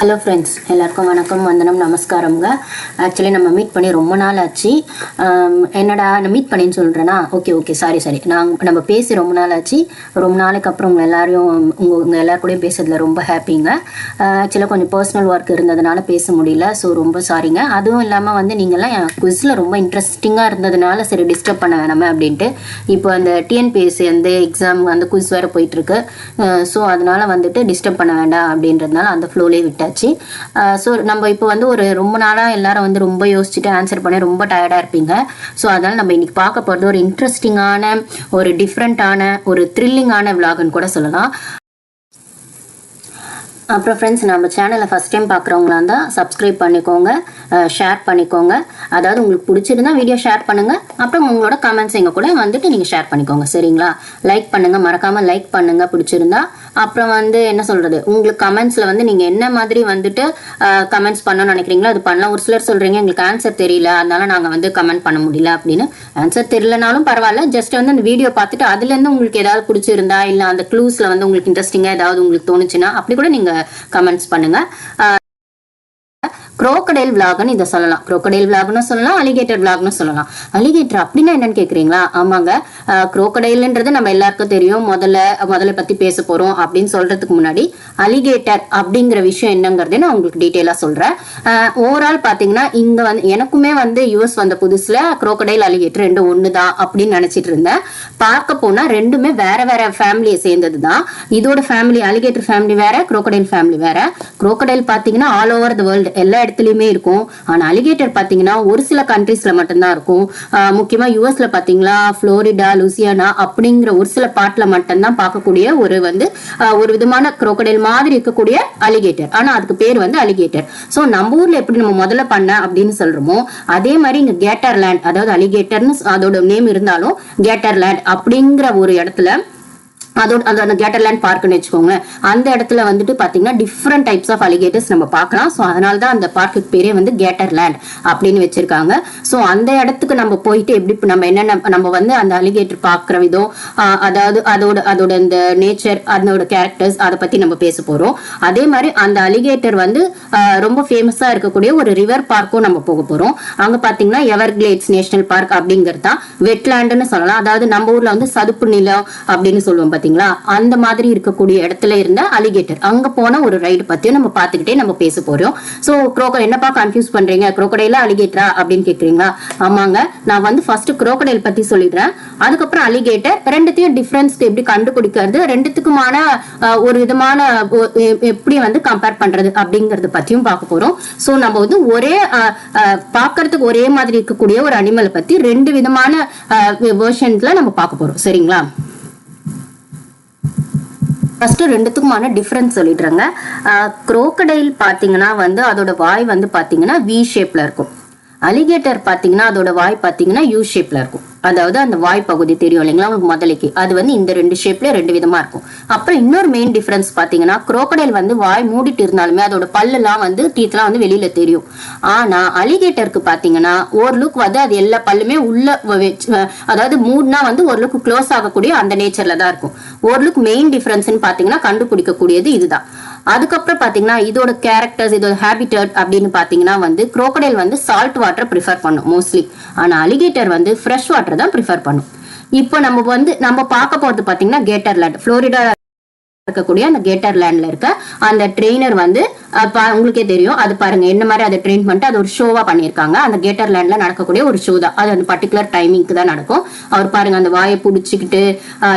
Hello friends எல்லாருக்கும் வணக்கம் வந்தனம் நமஸ்காரம்ங்க. ஆக்சுவலி நம்ம மீட் பண்ணி ரொம்ப நாள் ஆச்சு. Um, என்னடா நான் மீட் பண்ணின்னு சொல்கிறேன்னா ஓகே ஓகே சாரி சாரி நாங்கள் நம்ம பேசி ரொம்ப நாள் ஆச்சு. ரொம்ப நாளைக்கு அப்புறம் உங்கள் எல்லாரையும் உங்கள் உங்கள் எல்லார் கூடயும் பேசுறதுல ரொம்ப ஹாப்பிங்க ஆக்சுவலாக uh, கொஞ்சம் பர்சனல் ஒர்க் இருந்ததுனால பேச முடியல. ஸோ ரொம்ப சாரிங்க அதுவும் இல்லாமல் வந்து நீங்கள்லாம் என் குவிஸில் ரொம்ப இன்ட்ரெஸ்டிங்காக இருந்ததுனால சரி டிஸ்டர்ப் பண்ண வேணாமே அப்படின்ட்டு. இப்போ அந்த டிஎன்பிஎஸ்சி அந்த எக்ஸாம் அந்த குவிஸ் வேறு போயிட்டுருக்கு ஸோ uh, அதனால் வந்துட்டு டிஸ்டர்ப் பண்ண வேண்டாம் அப்படின்றதுனால அந்த ஃப்ளோலே விட்டாச்சு ஸோ நம்ம இப்போ வந்து ஒரு ரொம்ப நாளாக எல்லாரும் வந்து ரொம்ப யோசிச்சுட்டு ஆன்சர் பண்ண ரொம்ப டயர்டாக இருப்பீங்க. ஸோ அதனால் நம்ம இன்னைக்கு பார்க்க போகிறது ஒரு இன்ட்ரெஸ்டிங்கான ஒரு டிஃப்ரெண்ட்டான ஒரு த்ரில்லிங்கான விலாகுன்னு கூட சொல்லலாம். அப்புறம் ஃப்ரெண்ட்ஸ் நம்ம சேனலை ஃபஸ்ட் டைம் பார்க்குறவங்களா இருந்தால் சப்ஸ்கிரைப் பண்ணிக்கோங்க. ஷேர் பண்ணிக்கோங்க. அதாவது உங்களுக்கு பிடிச்சிருந்தா வீடியோ ஷேர் பண்ணுங்கள் அப்புறம் உங்களோட கமெண்ட்ஸ் எங்கள் கூட வந்துட்டு நீங்கள் ஷேர் பண்ணிக்கோங்க. சரிங்களா? லைக் பண்ணுங்கள் மறக்காமல் லைக் பண்ணுங்கள் பிடிச்சிருந்தா. அப்புறம் வந்து என்ன சொல்கிறது உங்களுக்கு கமெண்ட்ஸில் வந்து நீங்கள் என்ன மாதிரி வந்துட்டு கமெண்ட்ஸ் பண்ணணும்னு நினைக்கிறீங்களோ அது பண்ணலாம். ஒரு சிலர் சொல்கிறீங்க எங்களுக்கு ஆன்சர் தெரியல. அதனால நாங்கள் வந்து கமெண்ட் பண்ண முடியல அப்படின்னு. ஆன்சர் தெரியலனாலும் பரவாயில்ல. ஜஸ்ட் வந்து அந்த வீடியோ பார்த்துட்டு அதுலேருந்து உங்களுக்கு ஏதாவது பிடிச்சிருந்தா இல்லை அந்த க்ளூஸில் வந்து உங்களுக்கு இன்ட்ரெஸ்டிங்காக ஏதாவது உங்களுக்கு தோணுச்சுன்னா அப்படி கூட நீங்கள் கமெண்ட்ஸ் பண்ணுங்கள் குரோக்கடைல் விளாக்னு இதை சொல்லலாம். குரோக்கடைல் விளாக்னு சொல்லலாம் அலிகேட்டர் விளாக்னு சொல்லலாம். அலிகேட்டர் அப்படின்னா என்னன்னு கேட்குறீங்களா ஆமாங்க. குரோக்கடைல்ன்றது நம்ம எல்லாருக்கும் தெரியும். முதல்ல முதல்ல பத்தி பேச போறோம் அப்படின்னு சொல்றதுக்கு முன்னாடி அலிகேட்டர் அப்படிங்கிற விஷயம் என்னங்கிறத நான் உங்களுக்கு டீட்டெயிலாக சொல்றேன். ஓவரால் பாத்தீங்கன்னா இங்க வந்து எனக்குமே வந்து யூஎஸ் வந்த புதுசுல குரோக்கடைல் அலிகேட்டர் ரெண்டு ஒன்று தான் அப்படின்னு நினைச்சிட்டு இருந்தேன். பார்க்க போனா ரெண்டுமே வேற வேற ஃபேமிலியை சேர்ந்தது தான் இதோட ஃபேமிலி அலிகேட்டர் ஃபேமிலி வேற குரோக்கடைல் ஃபேமிலி வேற. குரோக்கடைல் பாத்தீங்கன்னா ஆல் ஓவர் த வேர்ல்டு எல்லா இடத்துலயுமே இருக்கும். ஆனா அலிகேட்டர் பாத்தீங்கன்னா ஒரு சில கண்ட்ரீஸ்ல மட்டும்தான் இருக்கும். முக்கியமா யூஎஸ்ல பாத்தீங்களா புளோரிடா லூசியானா அப்படிங்கிற ஒரு சில பாட்ல மட்டும்தான் பார்க்கக்கூடிய ஒரு வந்து ஒரு விதமான குரோக்கடைல் மாதிரி இருக்கக்கூடிய அலிகேட்டர் ஆனா அதுக்கு பேர் வந்து அலிகேட்டர் சோ நம்ம ஊர்ல எப்படி நம்ம முதல்ல பண்ண அப்படின்னு சொல்றோமோ அதே மாதிரி இங்க கேட்டர்லேண்ட் அதாவது அலிகேட்டர்னு அதோட நேம் இருந்தாலும் கேட்டர்லேண்ட் அப்படிங்கிற ஒரு இடத்துல அதோட அது அந்த கேட்டர்லேண்ட் பார்க்குன்னு வச்சுக்கோங்க. அந்த இடத்துல வந்துட்டு பார்த்தீங்கன்னா டிஃப்ரெண்ட் டைப்ஸ் ஆஃப் அலிகேட்டர்ஸ் நம்ம பார்க்கலாம். ஸோ அதனால தான் அந்த பார்க்குக்கு பேரே வந்து கேட்டர்லேண்ட் அப்படின்னு வச்சிருக்காங்க. ஸோ அந்த இடத்துக்கு நம்ம போயிட்டு எப்படி நம்ம என்னென்ன நம்ம வந்து அந்த அலிகேட்டர் பார்க்குற விதம் அதாவது அதோட அதோட இந்த நேச்சர் அதோட கேரக்டர்ஸ் அதை பற்றி நம்ம பேச போகிறோம் அதே மாதிரி அந்த அலிகேட்டர் வந்து ரொம்ப ஃபேமஸாக இருக்கக்கூடிய ஒரு ரிவர் பார்க்கும் நம்ம போக போகிறோம் அங்க பாத்தீங்கன்னா எவர்கிளேட்ஸ் நேஷனல் பார்க் அப்படிங்கிறது தான் வெட்லேண்டுன்னு சொல்லலாம். அதாவது நம்ம ஊரில் வந்து சதுப்பு நிலம் அப்படின்னு சொல்லுவோம் பாத்தீங்களா? அந்த மாதிரி இருக்கக்கூடிய இடத்துல இருந்த அலிகேட்டர் அங்க போன ஒரு ரைடு பத்தியும் நம்ம பார்த்துக்கிட்டே நம்ம பேச போறோம். சோ குரோக்கோ என்னப்பா கன்ஃபியூஸ் பண்றீங்க? குரோக்கடைல அலிகேட்டரா அப்படின்னு கேக்குறீங்களா? ஆமாங்க. நான் வந்து ஃபர்ஸ்ட் குரோக்கடைல் பத்தி சொல்லிடுறேன். அதுக்கப்புறம் அலிகேட்டர் ரெண்டுத்தையும் டிஃபரன்ஸ் எப்படி கண்டுபிடிக்கிறது? ரெண்டுத்துக்குமான ஒரு விதமான எப்படி வந்து கம்பேர் பண்றது அப்படிங்கறத பத்தியும் பார்க்க போறோம். சோ நம்ம வந்து ஒரே பாக்குறதுக்கு பார்க்கறதுக்கு ஒரே மாதிரி இருக்கக்கூடிய ஒரு அனிமலை பத்தி ரெண்டு விதமான வெர்ஷன்ஸ்ல நம்ம பார்க்க போறோம். சரிங்களா? ஃபஸ்ட்டு ரெண்டுத்துக்குமான டிஃப்ரென்ஸ் சொல்லிடுறேங்க. குரோக்கடைல் பார்த்தீங்கன்னா வந்து அதோட வாய் வந்து பார்த்தீங்கன்னா வி ஷேப்பில் இருக்கும். அலிகேட்டர் பார்த்தீங்கன்னா அதோட வாய் பார்த்தீங்கன்னா யூ ஷேப்ல இருக்கும். அதாவது அந்த வாய் பகுதி தெரியும் இல்லைங்களா உங்களுக்கு முதலைக்கு? அது வந்து இந்த ரெண்டு ஷேப்ல ரெண்டு விதமா இருக்கும். அப்புறம் இன்னொரு மெயின் டிஃபரன்ஸ் பார்த்தீங்கன்னா குரோக்கடைல் வந்து வாய் மூடிட்டு இருந்தாலுமே அதோட பல்லெல்லாம் வந்து டீத்லாம் வந்து வெளியில தெரியும். ஆனா அலிகேட்டருக்கு பார்த்தீங்கன்னா ஒரு லுக் வந்து அது எல்லா பல்லுமே உள்ள அதாவது மூடுனா வந்து ஒரு லுக் க்ளோஸ் ஆகக்கூடிய அந்த நேச்சர்ல தான் இருக்கும். ஒரு லுக் மெயின் டிஃபரன்ஸ்னு பார்த்தீங்கன்னா கண்டுபிடிக்கக்கூடியது இதுதான். அதுக்கப்புறம் பார்த்தீங்கன்னா இதோட கேரக்டர்ஸ் இதோட ஹேபிட்டட் அப்படின்னு பார்த்தீங்கன்னா வந்து குரோக்கடைல் வந்து சால்ட் வாட்டரை ப்ரிஃபர் பண்ணும் மோஸ்ட்லி ஆனால் அலிகேட்டர் வந்து ஃப்ரெஷ் வாட்டர் தான் ப்ரிஃபர் பண்ணும். இப்போ நம்ம வந்து நம்ம பார்க்க போகிறது பார்த்தீங்கன்னா கேட்டர்லேண்ட் ஃப்ளோரிடா இருக்கக்கூடிய அந்த கேட்டர் லேண்ட்ல இருக்க அந்த ட்ரெயினர் வந்து உங்களுக்கே தெரியும். அது பாருங்க என்ன மாதிரி அதை ட்ரெயின் பண்ணிட்டு அது ஒரு ஷோவா பண்ணியிருக்காங்க. அந்த கேட்டர் லேண்ட்ல நடக்கக்கூடிய ஒரு ஷோ தான். அது அந்த பர்டிகுலர் டைமிங்க்கு தான் நடக்கும். அவர் பாருங்க அந்த வாயை பிடிச்சிக்கிட்டு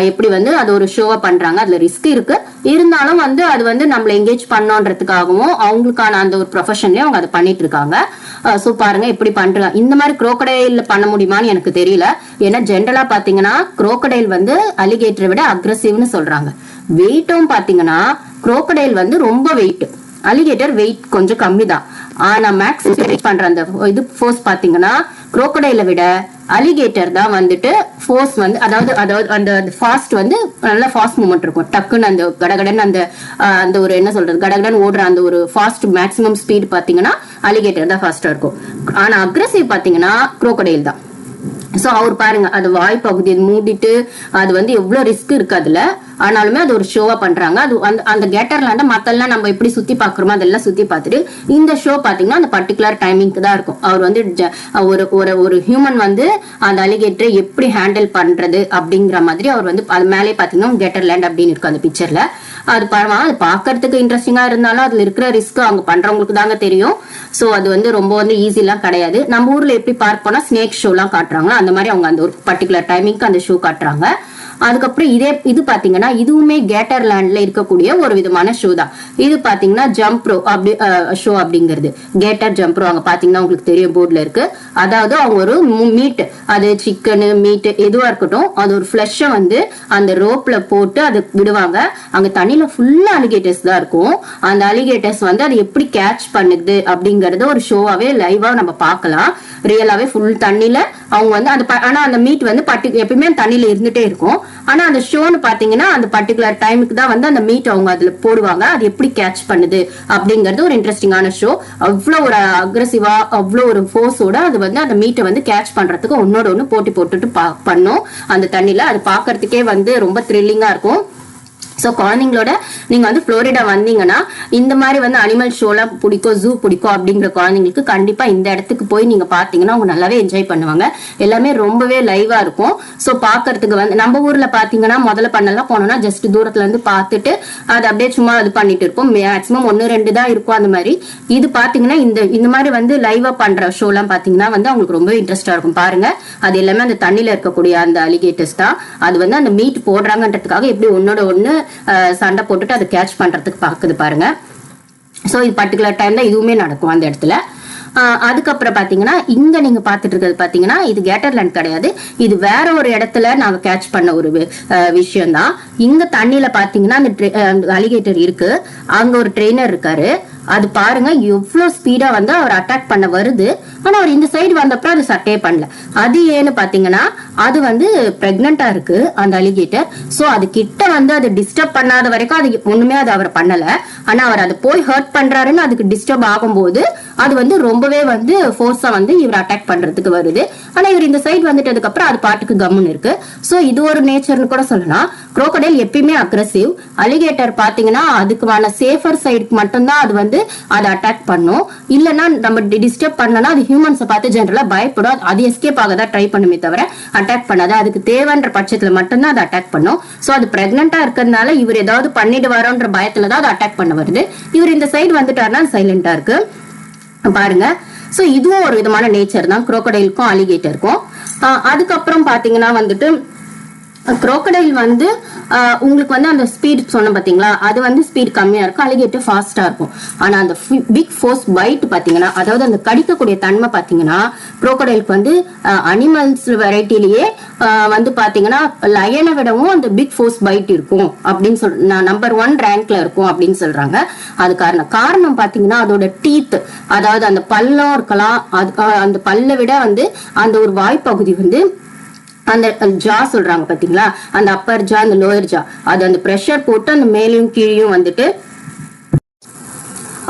எப்படி வந்து அது ஒரு ஷோவா பண்றாங்க. அதுல ரிஸ்க் இருக்கு. இருந்தாலும் வந்து அது வந்து நம்மளை எங்கேஜ் பண்ணோன்றதுக்காகவும் அவங்களுக்கான அந்த ஒரு ப்ரொஃபஷன்லயும் அவங்க அதை பண்ணிட்டு இருக்காங்க. ஸோ பாருங்க எப்படி பண்றாங்க இந்த மாதிரி குரோக்கடைல் பண்ண முடியுமான்னு எனக்கு தெரியல. ஏன்னா ஜென்ரலா பாத்தீங்கன்னா குரோக்கடைல் வந்து அலிகேட்டரை விட அக்ரஸிவ்னு சொல்றாங்க. வெயிட்டும் பாத்தீங்கன்னா குரோக்கடைல் வந்து ரொம்ப வெயிட் அலிகேட்டர் வெயிட் கொஞ்சம் கம்மி தான் ஆனா மேக்ஸ் வெயிட் பண்ற அந்த இது ஃபோர்ஸ் பாத்தீங்கன்னா குரோக்கடைல விட அலிகேட்டர் தான் வந்துட்டு ஃபோர்ஸ் வந்து அதாவது அதாவது அந்த ஃபாஸ்ட் வந்து நல்ல ஃபாஸ்ட் மூமெண்ட் இருக்கும். டக்குன்னு அந்த கடகடன் அந்த அந்த ஒரு என்ன சொல்றது கடகடன் ஓடுற அந்த ஒரு ஃபாஸ்ட் மேக்ஸிமம் ஸ்பீடு பாத்தீங்கன்னா அலிகேட்டர் தான் ஃபாஸ்டா இருக்கும். ஆனா அக்ரஸிவ் பாத்தீங்கன்னா குரோக்கடைல் தான். சோ அவர் பாருங்க அது வாய் பகுதியை மூடிட்டு அது வந்து எவ்வளவு ரிஸ்க் இருக்கு அதுல? ஆனாலுமே அது ஒரு ஷோவா பண்றாங்க. அது அந்த அந்த கேட்டர்லாண்ட மத்தெல்லாம் நம்ம எப்படி சுத்தி பாக்குறோமோ அதெல்லாம் சுத்தி பார்த்துட்டு இந்த ஷோ பாத்தீங்கன்னா அந்த பர்டிகுலர் டைமிங்க்கு தான் இருக்கும். அவர் வந்து ஜ- ஒரு ஒரு ஒரு ஹியூமன் வந்து அந்த அலிகேட்டரை எப்படி ஹேண்டில் பண்றது அப்படிங்கிற மாதிரி அவர் வந்து அது மேலே பாத்தீங்கன்னா கேட்டர்லேண்ட் அப்படின்னு இருக்கும் அந்த பிக்சர்ல அது பரவா அது பார்க்கறதுக்கு இன்ட்ரெஸ்டிங்கா இருந்தாலும் அதுல இருக்கிற ரிஸ்க் அவங்க பண்றவங்களுக்கு தாங்க தெரியும். சோ அது வந்து ரொம்ப வந்து ஈஸிலாம் கிடையாது. நம்ம ஊர்ல எப்படி பார்க் போனா ஸ்னேக் ஷோலாம் காட்டுறாங்க அந்த மாதிரி அவங்க அந்த ஒரு பர்டிகுலர் டைமிங்க்கு அந்த ஷோ காட்டுறாங்க. அதுக்கப்புறம் இதே இது பாத்தீங்கன்னா இதுவுமே கேட்டர்லேண்ட்ல இருக்கக்கூடிய ஒரு விதமான ஷோ தான். இது பாத்தீங்கன்னா ஜம்ப்ரோ அப்படி ஷோ அப்படிங்கிறது. கேட்டர் ஜம்ப்ரோ அங்க பாத்தீங்கன்னா உங்களுக்கு தெரியும் போர்ட்ல இருக்கு. அதாவது அவங்க ஒரு மீட் அது சிக்கனு மீட் எதுவா இருக்கட்டும் அது ஒரு ஃபிளஷை வந்து அந்த ரோப்ல போட்டு அது விடுவாங்க. அங்க தண்ணியில ஃபுல்லா அலிகேட்டர்ஸ் தான் இருக்கும். அந்த அலிகேட்டர்ஸ் வந்து அது எப்படி கேட்ச் பண்ணுது அப்படிங்கறது ஒரு ஷோவாவே லைவா நம்ம பார்க்கலாம். ரியலாவே ஃபுல் தண்ணியில அவங்க வந்து அந்த ப- ஆனா அந்த மீட் வந்து பர்டி எப்பயுமே தண்ணியில இருந்துட்டே இருக்கும். ஆனா அந்த ஷோன்னு பாத்தீங்கன்னா அந்த பர்டிகுலர் டைமுக்கு தான் வந்து அந்த மீட் அவங்க அதுல போடுவாங்க. அது எப்படி கேட்ச் பண்ணுது அப்படிங்கிறது ஒரு இன்ட்ரெஸ்டிங்கான ஷோ அவ்வளோ ஒரு அக்ரஸிவா அவ்வளோ ஒரு ஃபோர்ஸோட அது வந்து அந்த மீட்டை வந்து கேட்ச் பண்றதுக்கு ஒன்னோட ஒன்று போட்டி போட்டுட்டு பா- பண்ணும். அந்த தண்ணியில அது பார்க்கறதுக்கே வந்து ரொம்ப த்ரில்லிங்கா இருக்கும். ஸோ குழந்தைங்களோட நீங்க வந்து ஃப்ளோரிடா வந்தீங்கன்னா இந்த மாதிரி வந்து அனிமல் ஷோலாம் பிடிக்கும் ஜூ பிடிக்கும் அப்படிங்கிற குழந்தைங்களுக்கு கண்டிப்பா இந்த இடத்துக்கு போய் நீங்க பாத்தீங்கன்னா அவங்க நல்லாவே என்ஜாய் பண்ணுவாங்க. எல்லாமே ரொம்பவே லைவா இருக்கும். ஸோ பார்க்கறதுக்கு வந்து நம்ம ஊர்ல பாத்தீங்கன்னா முதல்ல பண்ணலாம் போனோம்னா ஜஸ்ட் தூரத்துல இருந்து பார்த்துட்டு அது அப்படியே சும்மா இது பண்ணிட்டு இருப்போம். மேக்ஸிமம் ஒன்னு ரெண்டு தான் இருக்கும் அந்த மாதிரி. இது பாத்தீங்கன்னா இந்த இந்த மாதிரி வந்து லைவா பண்ற ஷோலாம் பாத்தீங்கன்னா வந்து அவங்களுக்கு ரொம்ப இன்ட்ரெஸ்டா இருக்கும். பாருங்க அது எல்லாமே அந்த தண்ணியில இருக்கக்கூடிய அந்த அலிகேட்டர்ஸ் தான். அது வந்து அந்த மீட் போடுறாங்கன்றதுக்காக எப்படி ஒன்னோட ஒன்று சண்டை போட்டுட்டு அதை கேட்ச் பண்றதுக்கு பாக்குது பாருங்க. ஸோ இது பர்டிகுலர் டைம்ல இதுவுமே நடக்கும் அந்த இடத்துல. ஆஹ் அதுக்கப்புறம் பாத்தீங்கன்னா இங்க நீங்க பாத்துட்டு இருக்கிறது பாத்தீங்கன்னா இது கேட்டர்லேண்ட் கிடையாது. இது வேற ஒரு இடத்துல நாங்க கேட்ச் பண்ண ஒரு விஷயம் தான் தண்ணியில் தண்ணியில பாத்தீங்கன்னா அந்த அலிகேட்டர் இருக்கு. அங்க ஒரு ட்ரெயினர் இருக்காரு. அது பாருங்க எவ்வளவு ஸ்பீடா வந்து அவர் அட்டாக் பண்ண வருது. ஆனா அவர் இந்த சைடு வந்தப்ப அது சட்டே பண்ணல. அது ஏன்னு பாத்தீங்கன்னா அது வந்து பிரெக்னண்டா இருக்கு அந்த அலிகேட்டர் சோ அது கிட்ட வந்து அது டிஸ்டர்ப் பண்ணாத வரைக்கும் அது ஒண்ணுமே அது அவர் பண்ணல. ஆனா அவர் அது போய் ஹர்ட் பண்றாருன்னு அதுக்கு டிஸ்டர்ப் ஆகும்போது அது வந்து ரொம்பவே வந்து ஃபோர்ஸா வந்து இவர் அட்டாக் பண்றதுக்கு வருது. ஆனா இவர் இந்த சைடு வந்துட்டதுக்கு அப்புறம் அது பாட்டுக்கு கம்முன்னு இருக்கு. சோ இது ஒரு நேச்சர்னு கூட சொல்லலாம். குரோக்கடைல் எப்பயுமே அக்ரஸிவ் அலிகேட்டர் பாத்தீங்கன்னா அதுக்குமான சேஃபர் சைடுக்கு மட்டும்தான் அது வந்து அதை அட்டாக் பண்ணும். இல்லைன்னா நம்ம டிஸ்டர்ப் பண்ணனா அது ஹியூமன்ஸை பார்த்து ஜென்ரலா பயப்படும். அது- எஸ்கேப் ஆக தான் ட்ரை பண்ணுமே தவிர அட்டாக் பண்ணாது. அதுக்கு தேவைன்ற பட்சத்தில் மட்டும்தான் அதை அட்டாக் பண்ணும். ஸோ அது ப்ரெக்னெண்ட்டாக இருக்கிறதுனால இவர் ஏதாவது பண்ணிடுவாரோன்ற பயத்துல தான் அது அட்டாக் பண்ண வருது. இவர் இந்த சைடு வந்துட்டாருன்னா சைலண்டாக இருக்கு. பாருங்க. ஸோ இதுவும் ஒரு விதமான நேச்சர் தான். குரோக்கடைலுக்கும் அலிகேட்டருக்கும் அதுக்கப்புறம் பார்த்தீங்கன்னா வந்துட்டு குரோக்கடைல் வந்து உங்களுக்கு வந்து அந்த ஸ்பீட் சொன்னேன் பார்த்தீங்களா அது வந்து ஸ்பீட் கம்மியாக இருக்கும் அலிகேட்டர் ஃபாஸ்ட்டாக இருக்கும். ஆனால் அந்த பிக் ஃபோர்ஸ் பைட் பார்த்தீங்கன்னா அதாவது அந்த கடிக்கக்கூடிய தன்மை பார்த்தீங்கன்னா குரோக்கடைலுக்கு வந்து அனிமல்ஸ் வெரைட்டிலேயே வந்து பார்த்தீங்கன்னா லயனை விடவும் அந்த பிக் ஃபோர்ஸ் பைட் இருக்கும் அப்படின்னு சொல் நான் நம்பர் ஒன் ரேங்க்ல இருக்கும் அப்படின்னு சொல்கிறாங்க அது காரணம். காரணம் பார்த்தீங்கன்னா அதோட டீத் அதாவது அந்த பல்லம் இருக்கலாம் அது அந்த பல்லை விட வந்து அந்த ஒரு வாய்ப்பகுதி வந்து அந்த ஜா சொல்றாங்க பாத்தீங்களா? அந்த அப்பர் ஜா அந்த லோயர் ஜா அது அந்த ப்ரெஷர் போட்டு அந்த மேலையும் கீழேயும் வந்துட்டு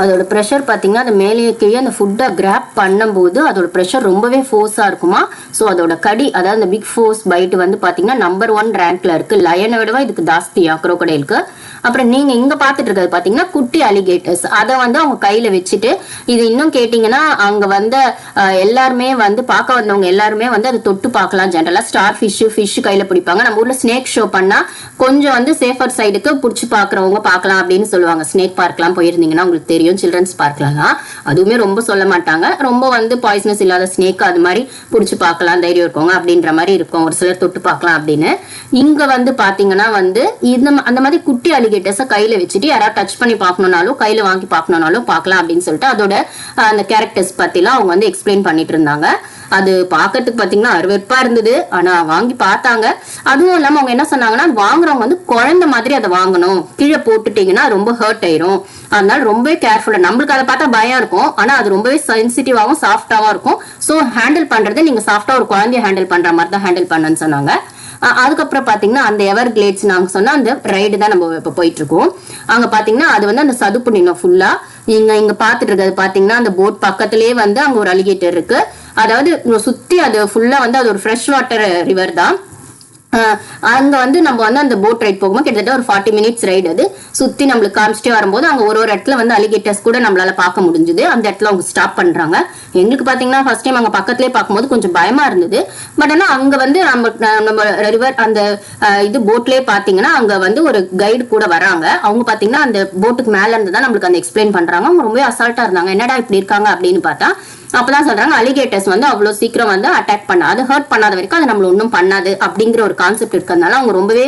அதோட ப்ரெஷர் பார்த்தீங்கன்னா அந்த மேலேயே கீழே அந்த ஃபுட்டை கிராப் பண்ணும்போது அதோட ப்ரெஷர் ரொம்பவே ஃபோர்ஸாக இருக்குமா? ஸோ அதோட கடி அதாவது அந்த பிக் ஃபோர்ஸ் பைட் வந்து பார்த்தீங்கன்னா நம்பர் ஒன் ரேங்க்ல இருக்கு. லயனை விடவா இதுக்கு ஜாஸ்தியாக crocodileக்கு அப்புறம் நீங்க இங்க பாத்துட்டு இருக்கிறது பார்த்தீங்கன்னா குட்டி அலிகேட்டர்ஸ் அதை வந்து அவங்க கையில வச்சுட்டு இது இன்னும் கேட்டிங்கன்னா அங்க வந்த எல்லாருமே வந்து பார்க்க வந்தவங்க எல்லாருமே வந்து அதை தொட்டு பார்க்கலாம். ஜென்ரலா ஸ்டார் ஃபிஷ் ஃபிஷ் கையில பிடிப்பாங்க. நம்ம ஊர்ல ஸ்னேக் ஷோ பண்ணா கொஞ்சம் வந்து சேஃபர் சைடுக்கு பிடிச்சி பாக்குறவங்க பார்க்கலாம் அப்படின்னு சொல்லுவாங்க. ஸ்னேக் பார்க்லாம் போயிருந்தீங்கன்னா உங்களுக்கு தெரியும். சில்ட்ரன்ஸ் பார்க்கலாம் அதுவுமே ரொம்ப சொல்ல மாட்டாங்க. ரொம்ப வந்து பாய்சனஸ் இல்லாத ஸ்னேக் அது மாதிரி பிடிச்சி பார்க்கலாம். தைரியம் இருக்கவங்க அப்படின்ற மாதிரி இருக்கும். ஒரு சிலர் தொட்டு பார்க்கலாம் அப்படின்னு. இங்க வந்து பாத்தீங்கன்னா வந்து இந்த அந்த மாதிரி குட்டி அலிகேட்டர்ஸை கையில வச்சுட்டு யாராவது டச் பண்ணி பார்க்கணுனாலும் கையில வாங்கி பார்க்கணுனாலும் பார்க்கலாம் அப்படின்னு சொல்லிட்டு அதோட அந்த கேரக்டர்ஸ் பத்திலாம் அவங்க வந்து எக்ஸ்பிளைன் பண்ணிட்டு இருந்தாங்க. அது பார்க்கறதுக்கு பாத்தீங்கன்னா அருவெற்பா இருந்தது. ஆனா வாங்கி பார்த்தாங்க. அதுவும் இல்லாம அவங்க என்ன சொன்னாங்கன்னா வாங்குறவங்க வந்து குழந்தை மாதிரி அதை வாங்கணும். கீழே போட்டுட்டீங்கன்னா ரொம்ப ஹர்ட் ஆயிரும். அதனால ரொம்பவே கேர்ஃபுல்லா நம்மளுக்கு அதை பார்த்தா பயம் இருக்கும். ஆனா அது ரொம்பவே சென்சிட்டிவாகவும் சாஃப்டாவும் இருக்கும். சோ ஹேண்டில் பண்றது நீங்க சாஃப்டா ஒரு குழந்தைய ஹேண்டில் பண்ற மாதிரி தான் ஹேண்டில் பண்ணுன்னு சொன்னாங்க. அதுக்கப்புறம் பார்த்தீங்கன்னா அந்த எவர் கிளேட்ஸ் நாங்கள் சொன்னால் அந்த ரைடு தான் நம்ம இப்போ போயிட்டு இருக்கோம் அங்கே பார்த்தீங்கன்னா அது வந்து அந்த சதுப்பு நிலம் ஃபுல்லாக நீங்கள் இங்கே பார்த்துட்டு இருக்கிறது பார்த்தீங்கன்னா அந்த போட் பக்கத்துலேயே வந்து அங்கே ஒரு அலிகேட்டர் இருக்கு. அதாவது சுற்றி அது ஃபுல்லாக வந்து அது ஒரு ஃப்ரெஷ் வாட்டர் ரிவர் தான். அங்கே வந்து நம்ம வந்து அந்த போட் ரைட் போகும்போது கிட்டத்தட்ட ஒரு ஃபார்ட்டி மினிட்ஸ் ரைடு அது. சுற்றி நம்மளுக்கு காமிச்சிட்டே வரும்போது அங்கே ஒரு ஒரு இடத்துல வந்து அலிகேட்டர்ஸ் கூட நம்மளால பார்க்க முடிஞ்சுது. அந்த இடத்துல அவங்க ஸ்டாப் பண்ணுறாங்க எங்களுக்கு பார்த்தீங்கன்னா ஃபர்ஸ்ட் டைம் அங்கே பக்கத்துலேயே பார்க்கும்போது கொஞ்சம் பயமாக இருந்தது. பட் ஆனால் அங்கே வந்து நம்ம நம்ம ரிவர் அந்த இது போட்லேயே பார்த்தீங்கன்னா அங்கே வந்து ஒரு கைடு கூட வராங்க. அவங்க பார்த்தீங்கன்னா அந்த போட்டுக்கு மேலே இருந்து தான் நம்மளுக்கு அந்த எக்ஸ்பிளைன் பண்ணுறாங்க அவங்க ரொம்பவே அசால்ட்டாக இருந்தாங்க. என்னடா இப்படி இருக்காங்க அப்படின்னு பார்த்தா அப்பதான் சொல்றாங்க அலிகேட்டர்ஸ் வந்து அவ்வளவு சீக்கிரம் வந்து அட்டாக் பண்ணாது ஹர்ட் பண்ணாத வரைக்கும் அது நம்மள ஒன்றும் பண்ணாது அப்படிங்கிற ஒரு கான்செப்ட் இருக்கிறதுனால அவங்க ரொம்பவே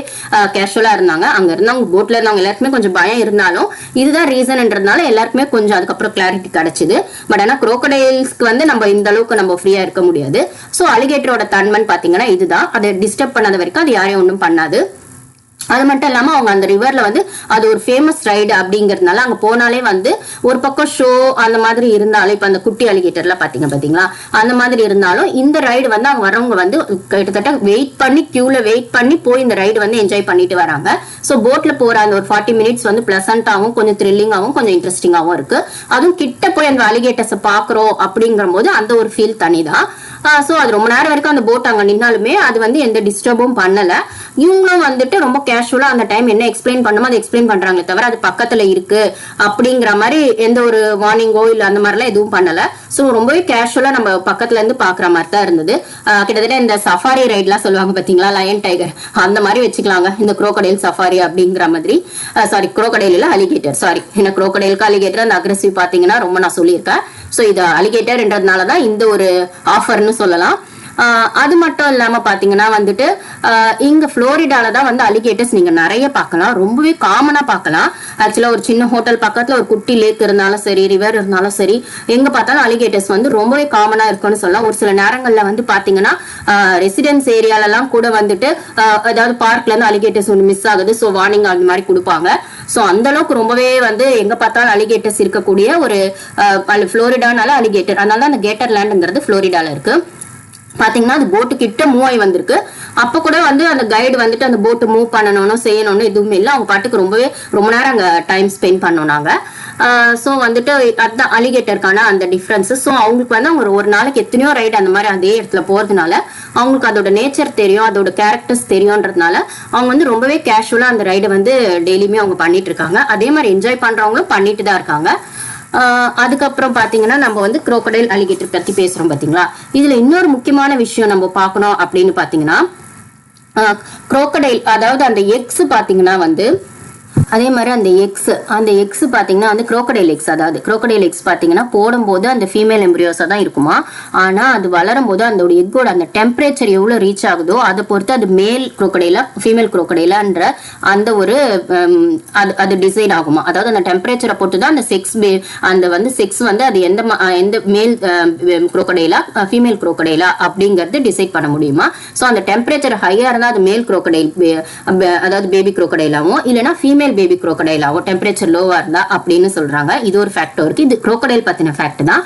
கேஷுவலா இருந்தாங்க. அங்க இருந்தவங்க போட்ல இருந்தவங்க எல்லாருக்குமே கொஞ்சம் பயம் இருந்தாலும் இதுதான் ரீசன்ன்றதுனால எல்லாருக்குமே கொஞ்சம் அதுக்கப்புறம் கிளாரிட்டி கிடைச்சது. பட் ஆனா குரோக்கடைல்ஸ்க்கு வந்து நம்ம இந்த அளவுக்கு நம்ம ஃப்ரீயா இருக்க முடியாது. ஸோ அலிகேட்டரோட தன்மைன்னு பாத்தீங்கன்னா இதுதான். அதை டிஸ்டர்ப் பண்ணாத வரைக்கும் அது யாரையும் ஒன்றும் பண்ணாது. அது மட்டும் இல்லாமல் அவங்க அந்த ரிவரில் வந்து அது ஒரு ஃபேமஸ் ரைடு அப்படிங்கிறதுனால அங்கே போனாலே வந்து ஒரு பக்கம் ஷோ அந்த மாதிரி இருந்தாலும் இப்போ அந்த குட்டி அலிகேட்டர்லாம் பார்த்தீங்க பார்த்தீங்களா அந்த மாதிரி இருந்தாலும் இந்த ரைடு வந்து அவங்க வரவங்க வந்து கிட்டத்தட்ட வெயிட் பண்ணி க்யூவில் வெயிட் பண்ணி போய் இந்த ரைடு வந்து என்ஜாய் பண்ணிட்டு வராங்க. ஸோ போட்டில் போகிற அந்த ஒரு ஃபார்ட்டி மினிட்ஸ் வந்து ப்ளசண்ட்டாகவும் கொஞ்சம் த்ரில்லிங்காகவும் கொஞ்சம் இன்ட்ரெஸ்டிங்காகவும் இருக்குது அதுவும் கிட்ட போய் அந்த அலிகேட்டர்ஸை பார்க்குறோம் அப்படிங்கிற போது அந்த ஒரு ஃபீல் தனிதான். ஸோ அது ரொம்ப நேரம் வரைக்கும் அந்த போட் அங்கே நின்னாலுமே அது வந்து எந்த டிஸ்டர்பும் பண்ணலை. இவங்களும் வந்துட்டு ரொம்ப கேஷுவலாக அந்த டைம் என்ன எக்ஸ்பிளைன் பண்ணணுமோ அதை எக்ஸ்பிளைன் பண்ணுறாங்க தவிர அது பக்கத்தில் இருக்கு அப்படிங்கிற மாதிரி எந்த ஒரு வார்னிங்கோ இல்லை அந்த மாதிரிலாம் எதுவும் பண்ணலை. ஸோ ரொம்பவே கேஷுவலாக நம்ம பக்கத்துல இருந்து மாதிரி தான் இருந்தது. கிட்டத்தட்ட இந்த சஃபாரி ரைட்லாம் சொல்லுவாங்க பார்த்தீங்களா லயன் டைகர் அந்த மாதிரி வச்சுக்கலாங்க. இந்த குரோக்கடைல் சஃபாரி அப்படிங்கிற மாதிரி. சாரி குரோக்கடைல் இல்லை அலிகேட்டர் சாரி என்ன குரோக்கடைலுக்கு அலிகேட்டர் அந்த அக்ரெசிவ் பார்த்தீங்கன்னா ரொம்ப நான் சொல்லியிருக்கேன். ஸோ இது அலிகேட்டர்ன்றதுனால தான் இந்த ஒரு ஆஃபர்னு சொல்லலாம். அது மட்டும் இல்லாம பாத்தீங்கன்னா வந்துட்டு இங்கே இங்க புளோரிடால தான் வந்து அலிகேட்டர்ஸ் நீங்க நிறைய பார்க்கலாம். ரொம்பவே காமனா பார்க்கலாம். ஆக்சுவலா ஒரு சின்ன ஹோட்டல் பக்கத்துல ஒரு குட்டி லேக் இருந்தாலும் சரி ரிவர் இருந்தாலும் சரி எங்க பார்த்தாலும் அலிகேட்டர்ஸ் வந்து ரொம்பவே காமனா இருக்கும்னு சொல்லலாம். ஒரு சில நேரங்கள்ல வந்து பாத்தீங்கன்னா ரெசிடென்ஸ் ஏரியாலலாம் கூட வந்துட்டு ஏதாவது அதாவது பார்க்ல இருந்து அலிகேட்டர்ஸ் ஒன்று மிஸ் ஆகுது. ஸோ வார்னிங் அந்த மாதிரி கொடுப்பாங்க. ஸோ அந்த அளவுக்கு ரொம்பவே வந்து எங்க பார்த்தாலும் அலிகேட்டர்ஸ் இருக்கக்கூடிய ஒரு புளோரிடானால அலிகேட்டர் அதனால தான் அந்த கேட்டர் லேண்டுங்கிறது புளோரிடால இருக்கு. பார்த்தீங்கன்னா அது போட்டு கிட்ட மூவ் ஆகி வந்திருக்கு. அப்போ கூட வந்து அந்த கைடு வந்துட்டு அந்த போட்டு மூவ் பண்ணணும்னு செய்யணும்னு எதுவுமே இல்லை. அவங்க பாட்டுக்கு ரொம்பவே ரொம்ப நேரம் அங்கே டைம் ஸ்பெண்ட் பண்ணோம் நாங்கள் ஸோ வந்துட்டு அதுதான் அலிகேட்டருக்கான அந்த டிஃப்ரென்ஸு ஸோ அவங்களுக்கு வந்து அவங்க ஒரு நாளைக்கு எத்தனையோ ரைடு அந்த மாதிரி அதே இடத்துல போகிறதுனால அவங்களுக்கு அதோட நேச்சர் தெரியும் அதோட கேரக்டர்ஸ் தெரியும்ன்றதுனால அவங்க வந்து ரொம்பவே கேஷுவலாக அந்த ரைடை வந்து டெய்லியுமே அவங்க பண்ணிட்டு இருக்காங்க. அதே மாதிரி என்ஜாய் பண்ணுறவங்களும் பண்ணிட்டு தான் இருக்காங்க. அதுக்கப்புறம் பாத்தீங்கன்னா நம்ம வந்து குரோக்கடைல் அலிகேட்டர் பத்தி பேசுறோம் பாத்தீங்களா? இதுல இன்னொரு முக்கியமான விஷயம் நம்ம பார்க்கணும் அப்படின்னு பாத்தீங்கன்னா குரோக்கடைல் அதாவது அந்த எக்ஸ் பாத்தீங்கன்னா வந்து அதே மாதிரி அந்த எக்ஸ் அந்த எக்ஸ் பார்த்தீங்கன்னா வந்து குரோக்கடைல் எக்ஸ் அதாவது குரோக்கடைல் எக்ஸ் பார்த்தீங்கன்னா போடும்போது அந்த ஃபீமேல் எம்ப்ரியோஸாக தான் இருக்குமா? ஆனால் அது வளரும் போது அந்த எக்கோட அந்த டெம்பரேச்சர் எவ்வளோ ரீச் ஆகுதோ அதை பொறுத்து அது மேல் குரோக்கடைலா ஃபீமேல் குரோக்கடைலான்ற அந்த ஒரு அது அது டிசைன் ஆகுமா? அதாவது அந்த டெம்பரேச்சரை பொறுத்து தான் அந்த செக்ஸ் அந்த வந்து செக்ஸ் வந்து அது எந்த எந்த மேல் குரோக்கடைலா ஃபீமேல் குரோக்கடைலா அப்படிங்கிறது டிசைட் பண்ண முடியுமா? ஸோ அந்த டெம்பரேச்சர் ஹையாக இருந்தால் அது மேல் குரோக்கடைல் அதாவது பேபி குரோக்கடைலாவும் இல்லைன்னா ஃபீமேல் பேபி குரோக்கடைலாவும் டெம்பரேச்சர் லோவாக இருந்தால் அப்படின்னு சொல்றாங்க. இது ஒரு ஃபேக்டர் இருக்குது இது குரோக்கடைல் பற்றின ஃபேக்ட் தான்.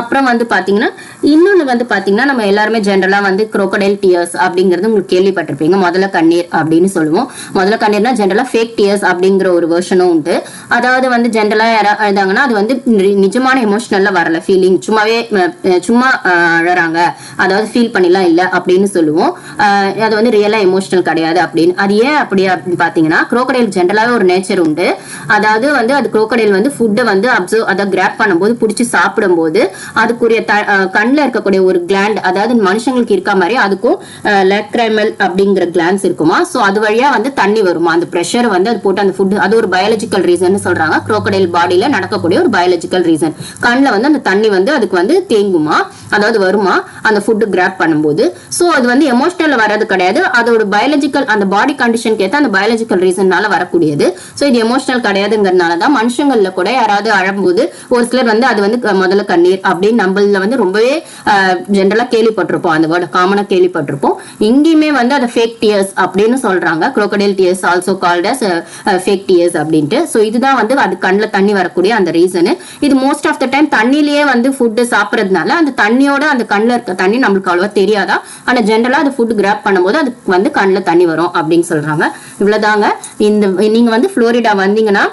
அப்புறம் வந்து பாத்தீங்கன்னா இன்னொன்னு வந்து பாத்தீங்கன்னா நம்ம எல்லாருமே ஜென்ரலா வந்து குரோக்கடைல் டியர்ஸ் அப்படிங்கிறது உங்களுக்கு கேள்விப்பட்டிருப்பீங்க. முதல்ல கண்ணீர் அப்படின்னு சொல்லுவோம். முதல்ல கண்ணீர்னா ஜென்ரலா ஃபேக் டியர்ஸ் அப்படிங்கிற ஒரு வெர்ஷனும் உண்டு. அதாவது வந்து ஜென்ரலா யாராவது அழுதாங்கன்னா அது வந்து நிஜமான எமோஷனல்ல வரல. ஃபீலிங் சும்மாவே சும்மா அழறாங்க. அதாவது ஃபீல் பண்ணிலாம் இல்ல அப்படின்னு சொல்லுவோம். அது வந்து ரியலா எமோஷனல் கிடையாது அப்படின்னு. அது ஏன் அப்படி அப்படின்னு பாத்தீங்கன்னா குரோக்கடைல் ஜென்ரலாகவே ஒரு நேச்சர் உண்டு. அதாவது வந்து அது குரோக்கடையில் வந்து ஃபுட்டை வந்து அப்சர்வ் அதை கிராப் பண்ணும்போது பிடிச்சி சாப்பிடும்போது அதுக்குரிய த கண்ணில் இருக்கக்கூடிய ஒரு கிளாண்ட் அதாவது மனுஷங்களுக்கு இருக்க மாதிரி அதுக்கும் லெக்ரைமல் அப்படிங்கிற கிளான்ஸ் இருக்குமா? ஸோ அது வழியா வந்து தண்ணி வருமா? அந்த ப்ரெஷர் வந்து அது போட்டு அந்த ஃபுட் அது ஒரு பயாலஜிக்கல் ரீசன் சொல்றாங்க. குரோக்கடைல் பாடியில் நடக்கக்கூடிய ஒரு பயாலஜிக்கல் ரீசன் கண்ணில் வந்து அந்த தண்ணி வந்து அதுக்கு வந்து தேங்குமா? அதாவது வருமா? அந்த ஃபுட்டு கிராப் பண்ணும்போது. ஸோ அது வந்து எமோஷனல் வர்றது கிடையாது. அதோட பயாலஜிக்கல் அந்த பாடி கண்டிஷனுக்கு ஏற்ற அந்த பயாலஜிக்கல் ரீசன்னால வரக்கூடியது. ஸோ இது எமோஷனல் கிடையாதுங்கிறதுனால தான் மனுஷங்களில் கூட யாராவது அழும்போது ஒரு சிலர் வந்து அது வந்து முதல்ல கண்ணீர் அப்படின்னு நம்மள வந்து ரொம்பவே ஜென்ரலாக கேள்விப்பட்டிருப்போம். அந்த வேர்டு காமனா கேள்விப்பட்டிருப்போம். இங்கேயுமே வந்து அதை ஃபேக் டியர்ஸ் அப்படின்னு சொல்றாங்க. Crocodile tears also called as fake tears அப்படின்ட்டு. ஸோ இதுதான் வந்து அது கண்ணில் தண்ணி வரக்கூடிய அந்த ரீசனு இது மோஸ்ட் ஆஃப் த டைம் தண்ணிலேயே வந்து ஃபுட்டு சாப்பிட்றதுனால அந்த தண்ணியோட அந்த கண்ணில் இருக்க தண்ணி நம்மளுக்கு அவ்வளோவா தெரியாதா? ஆனால் ஜென்ரலாக அது ஃபுட் கிராப் பண்ணும்போது அதுக்கு வந்து கண்ணில் தண்ணி வரும் அப்படின்னு சொல்றாங்க. இவ்வளவுதாங்க. இந்த நீங்க வந்து ஃப்ளோரிடா வந்தீங்கன்னா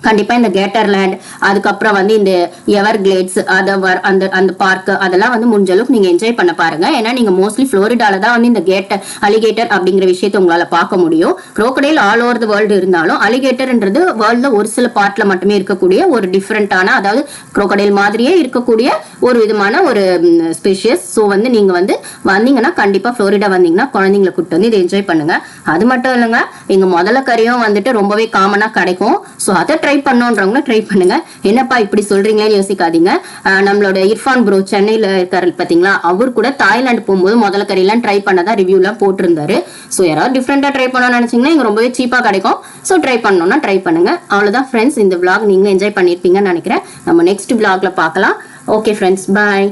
கண்டிப்பா இந்த கேட்டர்லேண்ட் அதுக்கப்புறம் வந்து இந்த எவர் கிளேட்ஸ் அதை வர்- அந்த அந்த பார்க் அதெல்லாம் வந்து முடிஞ்ச அளவுக்கு நீங்க என்ஜாய் பண்ண பாருங்க. ஏன்னா நீங்க மோஸ்ட்லி ஃப்ளோரிடால தான் வந்து இந்த கேட்டர் அலிகேட்டர் அப்படிங்கிற விஷயத்தை உங்களால பார்க்க முடியும். Crocodile all over the world இருந்தாலும் அலிகேட்டர்ன்றது வேர்ல்ட்ல ஒரு சில பார்ட்ல மட்டுமே இருக்கக்கூடிய ஒரு டிஃப்ரெண்டான அதாவது க்ரோக்கடைல் மாதிரியே இருக்கக்கூடிய ஒரு விதமான ஒரு ஸ்பெஷியஸ் ஸோ வந்து நீங்க வந்து வந்தீங்கன்னா கண்டிப்பா ஃப்ளோரிடா வந்தீங்கன்னா குழந்தைங்களை கூப்பிட்டு வந்து இதை என்ஜாய் பண்ணுங்க. அது மட்டும் இல்லைங்க எங்கள் முதல்ல கறியும் வந்துட்டு ரொம்பவே காமனா கிடைக்கும். ஸோ அதை ட்ரை பண்ணோன்றவங்க ட்ரை பண்ணுங்க. என்னப்பா இப்படி சொல்றீங்களேன்னு யோசிக்காதீங்க. நம்மளோட இர்ஃபான் ப்ரோ சென்னையில இருக்காரு பாத்தீங்களா? அவர் கூட தாய்லாந்து போகும்போது முதல்ல கறியெல்லாம் ட்ரை பண்ணதா ரிவ்யூலாம் போட்டிருந்தாரு. ஸோ யாராவது டிஃப்ரெண்டா ட்ரை பண்ணணும்னு நினைச்சீங்கன்னா இங்க ரொம்பவே சீப்பா கிடைக்கும். ஸோ ட்ரை பண்ணணும்னா ட்ரை பண்ணுங்க. அவ்வளவுதான் ஃப்ரெண்ட்ஸ் இந்த விளாக் நீங்க என்ஜாய் பண்ணியிருப்பீங்கன்னு நினைக்கிறேன். நம்ம நெக்ஸ்ட் விளாக்ல பார்க்கலாம். Okay friends bye